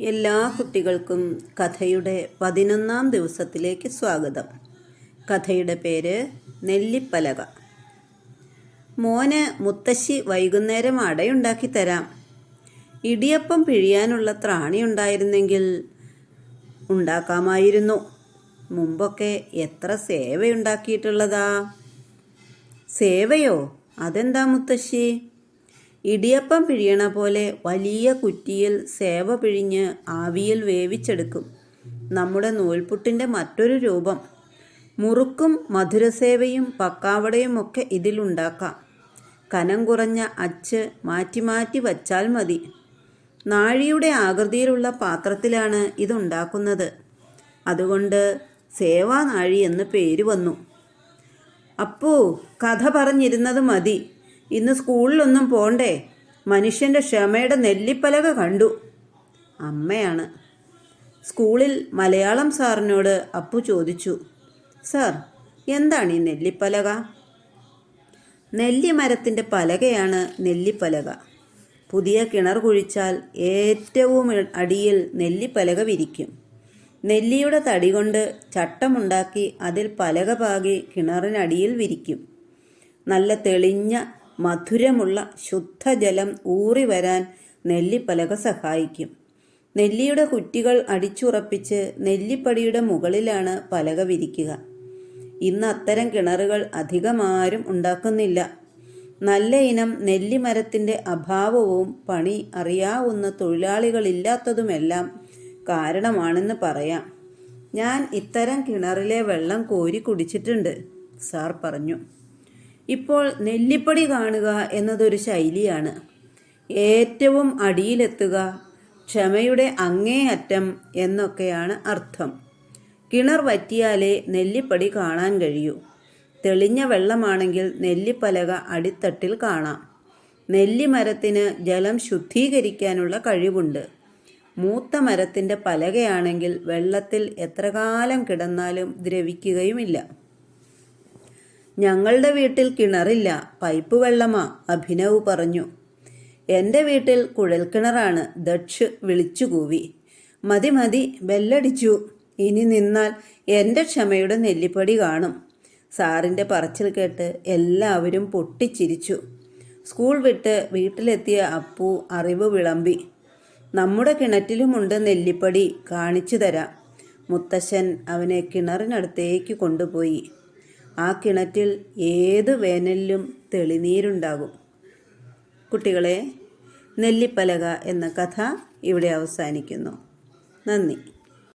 എല്ലാ കുട്ടികൾക്കും കഥയുടെ പതിനൊന്നാം ദിവസത്തിലേക്ക് സ്വാഗതം. കഥയുടെ പേര് നെല്ലിപ്പലക. മോന് മുത്തശ്ശി വൈകുന്നേരം അടയുണ്ടാക്കി തരാം. ഇടിയപ്പം പിഴിയാനുള്ള ത്രാണി ഉണ്ടായിരുന്നെങ്കിൽ ഉണ്ടാക്കാമായിരുന്നു. മുമ്പൊക്കെ എത്ര സേവയുണ്ടാക്കിയിട്ടുള്ളതാ? സേവയോ? അതെന്താ മുത്തശ്ശി? ഇടിയപ്പം പിഴിയണ പോലെ വലിയ കുറ്റിയിൽ സേവ പിഴിഞ്ഞ് ആവിയിൽ വേവിച്ചെടുക്കും. നമ്മുടെ നൂൽപുട്ടിന്റെ മറ്റൊരു രൂപം. മുറുക്കും മധുരസേവയും പക്കാവടയും ഒക്കെ ഇതിലുണ്ടാക്കാം കനം കുറഞ്ഞ അച്ച് മാറ്റി മാറ്റി വച്ചാൽ മതി. നാഴിയുടെ ആകൃതിയിലുള്ള പാത്രത്തിലാണ് ഇതുണ്ടാക്കുന്നത് അതുകൊണ്ട് സേവാനാഴി എന്ന് പേര് വന്നു. അപ്പൂ കഥ പറഞ്ഞിരുന്നത് മതി. ഇന്ന് സ്കൂളിലൊന്നും പോണ്ടേ. മനുഷ്യന്റെ ക്ഷമയുടെ നെല്ലിപ്പലക കണ്ടു. അമ്മയാണ്. സ്കൂളിൽ മലയാളം സാറിനോട് അപ്പു ചോദിച്ചു. സാർ എന്താണ് ഈ നെല്ലിപ്പലക? നെല്ലിമരത്തിന്റെ പലകയാണ് നെല്ലിപ്പലക. പുതിയ കിണർ കുഴിച്ചാൽ ഏറ്റവും അടിയിൽ നെല്ലിപ്പലക വിരിക്കും. നെല്ലിയുടെ തടി കൊണ്ട് ചട്ടമുണ്ടാക്കി അതിൽ പലക പാകി കിണറിനടിയിൽ വിരിക്കും. നല്ല തെളിഞ്ഞ മധുരമുള്ള ശുദ്ധജലം ഊറി വരാൻ നെല്ലിപ്പലക സഹായിക്കും. നെല്ലിയുടെ കുറ്റികൾ അടിച്ചുറപ്പിച്ച് നെല്ലിപ്പടിയുടെ മുകളിലാണ് പലക വിരിക്കുക. ഇന്ന് അത്തരം കിണറുകൾ അധികമാരും ഉണ്ടാക്കുന്നില്ല. നല്ല ഇനം നെല്ലിമരത്തിന്റെ അഭാവവും പണി അറിയാവുന്ന തൊഴിലാളികളില്ലാത്തതുമെല്ലാം കാരണമാണെന്ന് പറയാം. ഞാൻ ഇത്തരം കിണറിലെ വെള്ളം കോരി കുടിച്ചിട്ടുണ്ട് സാർ പറഞ്ഞു. ഇപ്പോൾ നെല്ലിപ്പടി കാണുക എന്നതൊരു ശൈലിയാണ്. ഏറ്റവും അടിയിലെത്തുക ക്ഷമയുടെ അങ്ങേയറ്റം എന്നൊക്കെയാണ് അർത്ഥം. കിണർ വറ്റിയാലേ നെല്ലിപ്പടി കാണാൻ കഴിയൂ. തെളിഞ്ഞ വെള്ളമാണെങ്കിൽ നെല്ലിപ്പലക അടിത്തട്ടിൽ കാണാം. നെല്ലിമരത്തിന് ജലം ശുദ്ധീകരിക്കാനുള്ള കഴിവുണ്ട്. മൂത്ത മരത്തിന്റെ പലകയാണെങ്കിൽ വെള്ളത്തിൽ എത്ര കാലം കിടന്നാലും ദ്രവിക്കുകയുമില്ല. ഞങ്ങളുടെ വീട്ടിൽ കിണറില്ല പൈപ്പ് വെള്ളമാ അഭിനവ് പറഞ്ഞു. എന്റെ വീട്ടിൽ കുഴൽക്കിണറാണ് ദക്ഷ് വിളിച്ചു കൂവി. മതി മതി ബെല്ലടിച്ചു. ഇനി നിന്നാൽ എന്റെ ക്ഷമയുടെ നെല്ലിപ്പടി കാണും. സാറിന്റെ പറച്ചിൽ കേട്ട് എല്ലാവരും പൊട്ടിച്ചിരിച്ചു. സ്കൂൾ വിട്ട് വീട്ടിലെത്തിയ അപ്പു അറിവ് വിളമ്പി. നമ്മുടെ കിണറ്റിലുമുണ്ട് നെല്ലിപ്പടി കാണിച്ചു തരാം. മുത്തശ്ശൻ അവനെ കിണറിനടുത്തേക്ക് കൊണ്ടുപോയി. ആ കിണറ്റിൽ ഏത് വേനലിലും തെളിനീരുണ്ടാകും. കുട്ടികളെ നെല്ലിപ്പലക എന്ന കഥ ഇവിടെ അവസാനിക്കുന്നു. നന്ദി.